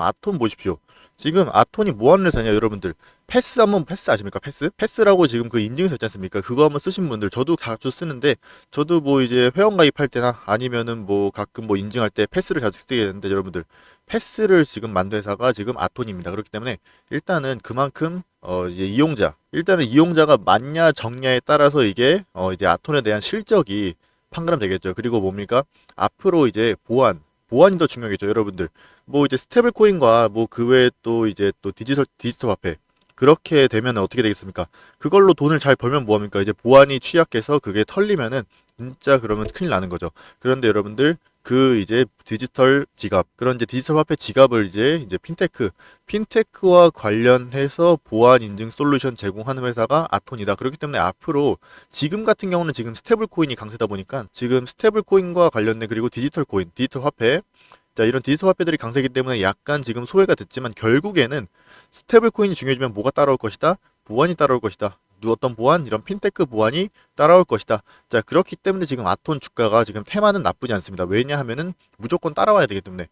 아톤 보십시오. 지금 아톤이 뭐 하는 회사냐 여러분들 패스 한번 패스 아십니까 패스? 패스라고 지금 그 인증서 있지 않습니까? 그거 한번 쓰신 분들 저도 자주 쓰는데 저도 뭐 이제 회원 가입할 때나 아니면은 뭐 가끔 뭐 인증할 때 패스를 자주 쓰게 되는데 여러분들 패스를 지금 만든 회사가 지금 아톤입니다. 그렇기 때문에 일단은 그만큼 어 이제 이용자 일단은 이용자가 많냐 적냐에 따라서 이게 어 이제 아톤에 대한 실적이 판가름 되겠죠. 그리고 뭡니까? 앞으로 이제 보안 보안이 더 중요하겠죠, 여러분들. 뭐 이제 스테이블 코인과 뭐 그 외에 또 이제 또 디지털 디지털 화폐 그렇게 되면 어떻게 되겠습니까? 그걸로 돈을 잘 벌면 뭐합니까? 이제 보안이 취약해서 그게 털리면은 진짜 그러면 큰일 나는 거죠. 그런데 여러분들 그 이제 디지털 지갑 그런 이제 디지털 화폐 지갑을 이제 이제 핀테크 핀테크와 관련해서 보안 인증 솔루션 제공하는 회사가 아톤이다. 그렇기 때문에 앞으로 지금 같은 경우는 지금 스테이블 코인이 강세다 보니까 지금 스테이블 코인과 관련된 그리고 디지털 코인, 디지털 화폐 자 이런 디지털 화폐들이 강세기 때문에 약간 지금 소외가 됐지만 결국에는 스테이블 코인이 중요해지면 뭐가 따라올 것이다? 보안이 따라올 것이다. 누 어떤 보안 이런 핀테크 보안이 따라올 것이다. 자 그렇기 때문에 지금 아톤 주가가 지금 테마는 나쁘지 않습니다. 왜냐하면은 무조건 따라와야 되기 때문에